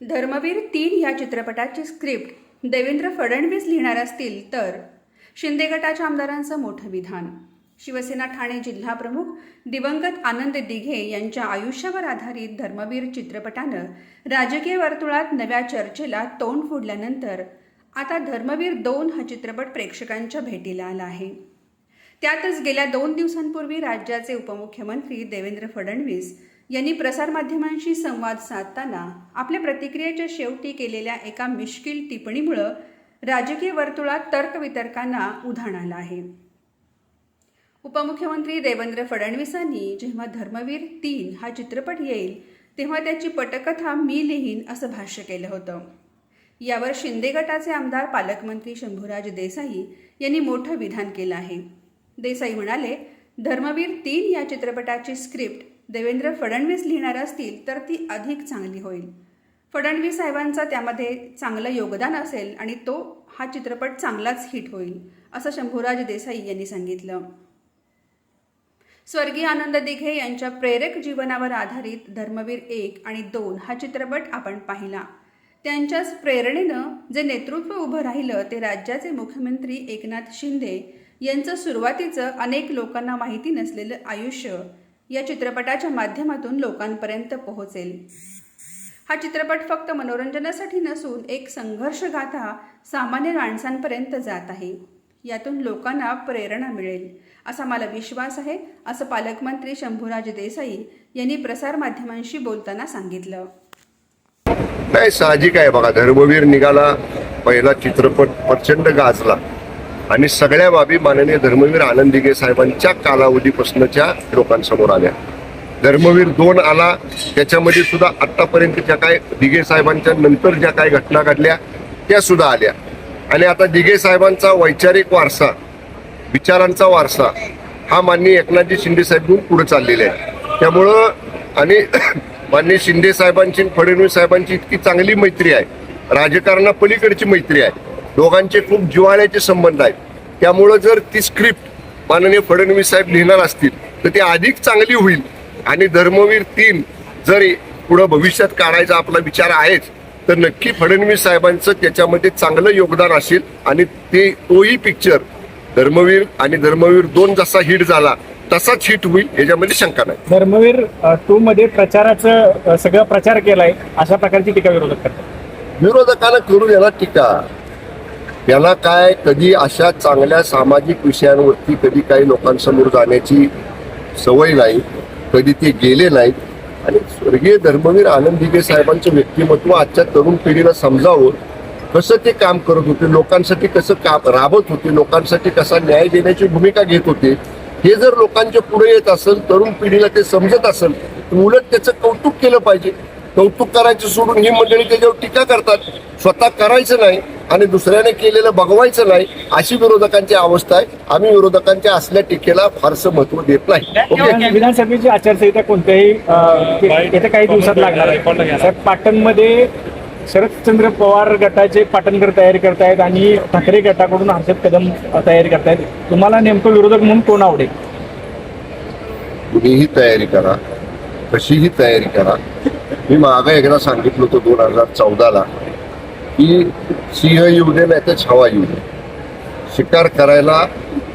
धर्मवीर तीन या चित्रपटाची स्क्रिप्ट देवेंद्र फडणवीस लिहिणार असतील तर शिंदे गटाच्या आमदारांचं मोठं विधान. शिवसेना ठाणे जिल्हा प्रमुख दिवंगत आनंद दिघे यांच्या आयुष्यावर आधारित धर्मवीर चित्रपटानं राजकीय वर्तुळात नव्या चर्चेला तोंड फोडल्यानंतर आता धर्मवीर दोन हा चित्रपट प्रेक्षकांच्या भेटीला आला आहे. त्यातच गेल्या दोन दिवसांपूर्वी राज्याचे उपमुख्यमंत्री देवेंद्र फडणवीस यांनी प्रसारमाध्यमांशी संवाद साधताना आपल्या प्रतिक्रियेच्या शेवटी केलेल्या एका मिश्किल टिप्पणीमुळं राजकीय वर्तुळात तर्कवितर्कांना उधाण आलं आहे. उपमुख्यमंत्री देवेंद्र फडणवीसांनी जेव्हा धर्मवीर तीन हा चित्रपट येईल तेव्हा त्याची पटकथा मी लिहीन असं भाष्य केलं होतं. यावर शिंदे गटाचे आमदार पालकमंत्री शंभूराज देसाई यांनी मोठं विधान केलं आहे. देसाई म्हणाले धर्मवीर तीन या चित्रपटाची स्क्रिप्ट देवेंद्र फडणवीस लिहिणार असतील तर ती अधिक चांगली होईल. फडणवीस साहेबांचा त्यामध्ये चांगलं योगदान असेल आणि तो हा चित्रपट चांगलाच हिट होईल असं शंभूराज देसाई यांनी सांगितलं. स्वर्गीय आनंद दिघे यांच्या प्रेरक जीवनावर आधारित धर्मवीर एक आणि दोन हा चित्रपट आपण पाहिला. त्यांच्याच प्रेरणेनं जे नेतृत्व उभं राहिलं ते राज्याचे मुख्यमंत्री एकनाथ शिंदे यांचं सुरुवातीचं अनेक लोकांना माहिती नसलेलं आयुष्य या चित्रपटाच्या माध्यमातून लोकांपर्यंत पोहोचेल. हा चित्रपट फक्त मनोरंजनासाठी नसून एक संघर्षगाथा सामान्य माणसांपर्यंत जात आहे. यातून लोकांना प्रेरणा मिळेल असा मला विश्वास आहे असं पालकमंत्री शंभूराज देसाई यांनी प्रसारमाध्यमांशी बोलताना सांगितलं. नाही साहजिक आहे बघा धर्मवीर निघाला पहिला चित्रपट प्रचंड गाजला. आणि सगळ्या बाबी माननीय धर्मवीर आनंद दिघे साहेबांच्या कालावधीपासूनच्या लोकांसमोर आल्या. धर्मवीर दोन आला त्याच्यामध्ये सुद्धा आत्तापर्यंतच्या काय दिघे साहेबांच्या नंतर ज्या काही घटना घडल्या त्या सुद्धा आल्या. आणि आता दिघे साहेबांचा वैचारिक वारसा विचारांचा वारसा हा माननीय एकनाथजी शिंदे साहेबून पुढे चाललेला आहे त्यामुळं आणि माननीय शिंदे साहेबांची फडणवीस साहेबांची इतकी चांगली मैत्री आहे. राजकारणा पलीकडची मैत्री आहे. दोघांचे खूप जिव्हाळ्याचे संबंध आहेत. त्यामुळं जर ती स्क्रिप्ट माननीय फडणवीस साहेब लिहिणार असतील तर ती अधिक चांगली होईल. आणि धर्मवीर तीन जर पुढं भविष्यात काढायचा आपला विचार आहेच तर नक्की फडणवीस साहेबांचं त्याच्यामध्ये चांगलं योगदान असेल. आणि ते तोही पिक्चर धर्मवीर आणि धर्मवीर दोन जसा हिट झाला तसाच हिट होईल याच्यामध्ये शंका नाही. धर्मवीर टू मध्ये प्रचाराचं सगळं प्रचार केलाय अशा प्रकारची टीका विरोधक करतात. विरोधकांना करू याला टीका. त्याला काय कधी अशा चांगल्या सामाजिक विषयांवरती कधी काही लोकांसमोर जाण्याची सवय नाही कधी ते गेले नाहीत. आणि स्वर्गीय धर्मवीर आनंद दिघे साहेबांचं व्यक्तिमत्व आजच्या तरुण पिढीला समजावं कसं ते काम करत होते लोकांसाठी कसं काम राबत होते लोकांसाठी कसा न्याय देण्याची भूमिका घेत होते हे जर लोकांच्या पुढे येत असेल तरुण पिढीला ते समजत असेल तर उलट त्याचं कौतुक केलं पाहिजे. कौतुक करायचं सोडून ही मंडळी त्याच्यावर टीका करतात. स्वतः करायचं नाही आणि दुसऱ्याने केलेलं बघवायचं नाही अशी विरोधकांची अवस्था आहे. आम्ही विरोधकांच्या असल्या टीकेला फारसं महत्त्व देत नाही. विधानसभेची आचारसंहिता कोणत्याही येत्या काही दिवसात लागणार आहे. तर पाटणमध्ये शरदचंद्र पवार गटाचे पाटणकर तयारी करतायत आणि ठाकरे गटाकडून हर्षद कदम तयारी करतायत. तुम्हाला नेमकं विरोधक म्हणून कोण आवडेल? कुणीही तयारी करा. कशीही तयारी करा. मी मागं एकदा सांगितलं होतं दोन हजार चौदाला. की सिंह येऊ दे नाही तर छावा येऊ दे शिकार करायला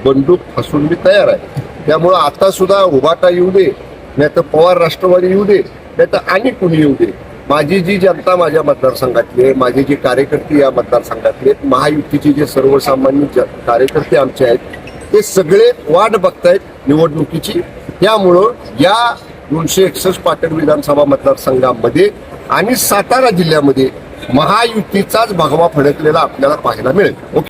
बंदूक फसून मी तयार आहे. त्यामुळं आता सुद्धा उभाटा येऊ दे नाही तर पवार राष्ट्रवादी येऊ दे नाही तर आणि कुणी येऊ दे. माझी जी जनता माझ्या मतदारसंघातली आहे माझे जे कार्यकर्ते या मतदारसंघातले आहेत महायुतीचे जे सर्वसामान्य ज- कार्यकर्ते आमचे आहेत ते सगळे वाट बघतायत निवडणुकीची. त्यामुळं या दोनशे एकसष्ट पाटण विधानसभा मतदारसंघामध्ये आणि सातारा जिल्ह्यामध्ये महायुतीचाच भगवा फडकलेला आपल्याला पाहायला मिळेल. ओके?